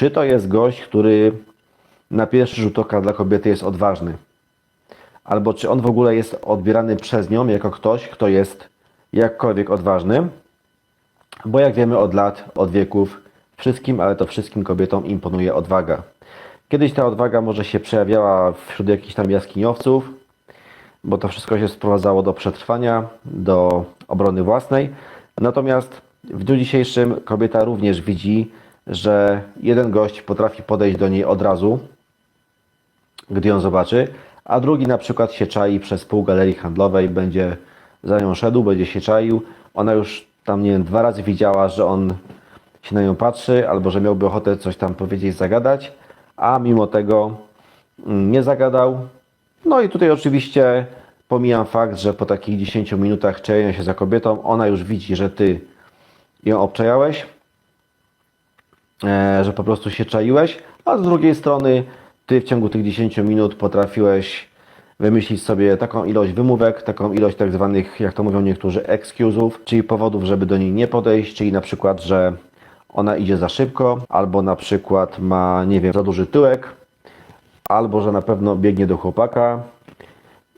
czy to jest gość, który na pierwszy rzut oka dla kobiety jest odważny? Albo czy on w ogóle jest odbierany przez nią jako ktoś, kto jest jakkolwiek odważny? Bo jak wiemy od lat, od wieków, wszystkim, ale to wszystkim kobietom imponuje odwaga. Kiedyś ta odwaga może się przejawiała wśród jakichś tam jaskiniowców, bo to wszystko się sprowadzało do przetrwania, do obrony własnej. Natomiast w dniu dzisiejszym kobieta również widzi, że jeden gość potrafi podejść do niej od razu, gdy ją zobaczy, a drugi na przykład się czai przez pół galerii handlowej, będzie za nią szedł, będzie się czaił. Ona już tam, nie wiem, dwa razy widziała, że on się na nią patrzy, albo że miałby ochotę coś tam powiedzieć, zagadać, a mimo tego mm, nie zagadał. No i tutaj oczywiście pomijam fakt, że po takich 10 minutach czajenia się za kobietą, ona już widzi, że ty ją obczajałeś, że po prostu się czaiłeś, a z drugiej strony ty w ciągu tych 10 minut potrafiłeś wymyślić sobie taką ilość wymówek, taką ilość tak zwanych, jak to mówią niektórzy, excuse'ów, czyli powodów, żeby do niej nie podejść, czyli na przykład, że ona idzie za szybko, albo na przykład ma, nie wiem, za duży tyłek, albo że na pewno biegnie do chłopaka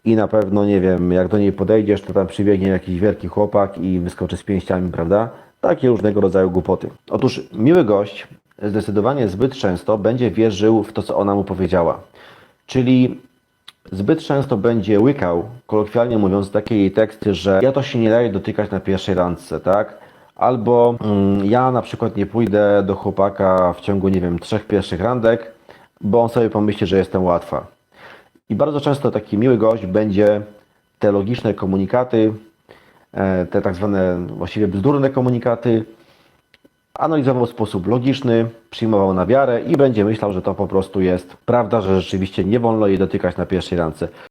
i na pewno, nie wiem, jak do niej podejdziesz, to tam przybiegnie jakiś wielki chłopak i wyskoczy z pięściami, prawda? Takie różnego rodzaju głupoty. Otóż miły gość zdecydowanie zbyt często będzie wierzył w to, co ona mu powiedziała. Czyli zbyt często będzie łykał, kolokwialnie mówiąc, takie jej teksty, że ja to się nie daje dotykać na pierwszej randce, tak? Albo mm, ja na przykład nie pójdę do chłopaka w ciągu, nie wiem, trzech pierwszych randek, bo on sobie pomyśli, że jestem łatwa. I bardzo często taki miły gość będzie te logiczne komunikaty, e, te tak zwane właściwie bzdurne komunikaty, analizował w sposób logiczny, przyjmował na wiarę i będzie myślał, że to po prostu jest prawda, że rzeczywiście nie wolno jej dotykać na pierwszej randce.